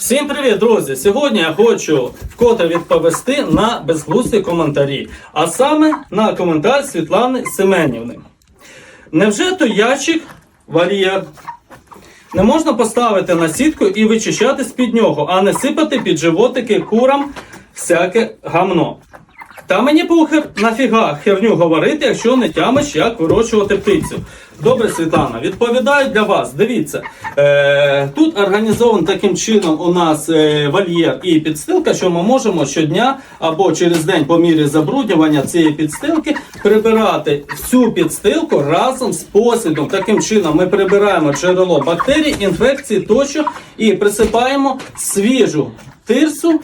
Всім привіт, друзі! Сьогодні я хочу вкотре відповісти на безглузді коментарі, а саме на коментар Світлани Семенівни. Невже то ящик вар'єр не можна поставити на сітку і вичищати з-під нього, а не сипати під животики курам всяке гамно? Та мені похер нафіга херню говорити, якщо не тямиш, як вирощувати птицю. Добре, Світлана, відповідаю для вас. Дивіться, е, тут організований таким чином у нас е, вольєр і підстилка, що ми можемо щодня або через день по мірі забруднювання цієї підстилки прибирати всю підстилку разом з посідом. Таким чином ми прибираємо джерело бактерій, інфекцій тощо і присипаємо свіжу тирсу,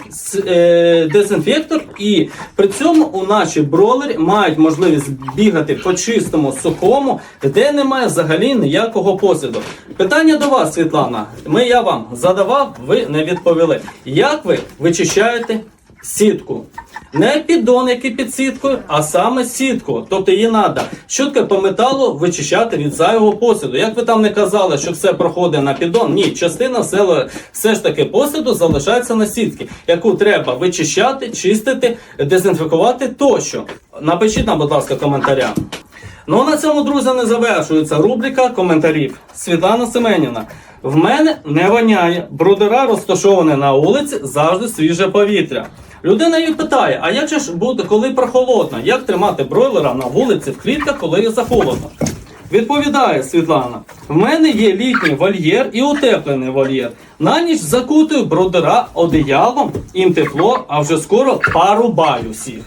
е, дезінфектор, і при цьому у наші бролери мають можливість бігати по чистому сухому, де немає взагалі ніякого посіду. Питання до вас, Світлана. Ми я вам задавав, ви не відповіли. Як ви вичищаєте сітку? Не піддон, який під сіткою, а саме сітку. Тобто її треба щотка по металу вичищати від зайвого посуду. Як ви там не казали, що все проходить на піддон, ні, частина все, все ж таки посуду залишається на сітки, яку треба вичищати, чистити, дезінфікувати тощо. Напишіть нам, будь ласка, коментаря. Ну на цьому, друзі, не завершується рубрика коментарів. Світлана Семенівна. В мене не воняє. Брудера розташовані на вулиці, завжди свіже повітря. Людина її питає: а як же ж буде, коли прохолодно? Як тримати бройлера на вулиці в клітках, коли захолодно? Відповідає Світлана: в мене є літній вольєр і утеплений вольєр. На ніч закутую бродера одіялом, їм тепло, а вже скоро парубаю всіх.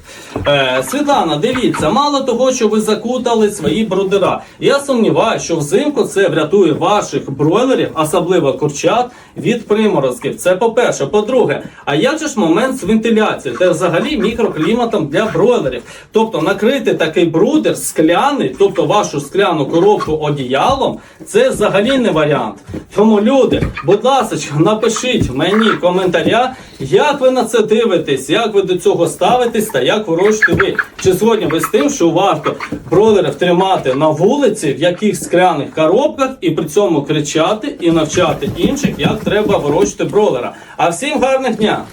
Е, Світлана, дивіться, мало того, що ви закутали свої бродера. Я сумніваюся, що взимку це врятує ваших бройлерів, особливо курчат, від приморозків. Це по-перше. По-друге, а як же ж момент з вентиляцією та взагалі мікрокліматом для бройлерів? Тобто накрити такий брудер скляний, тобто вашу скляну коробку одіялом, це взагалі не варіант. Тому люди, будь ласка, напишіть мені коментаря, як ви на це дивитесь, як ви до цього ставитесь та як вирощуєте ви. Чи згодні ви з тим, що варто бройлерів тримати на вулиці в якихось скляних коробках і при цьому кричати і навчати інших, як треба вирощувати бройлера. А всім гарних дня!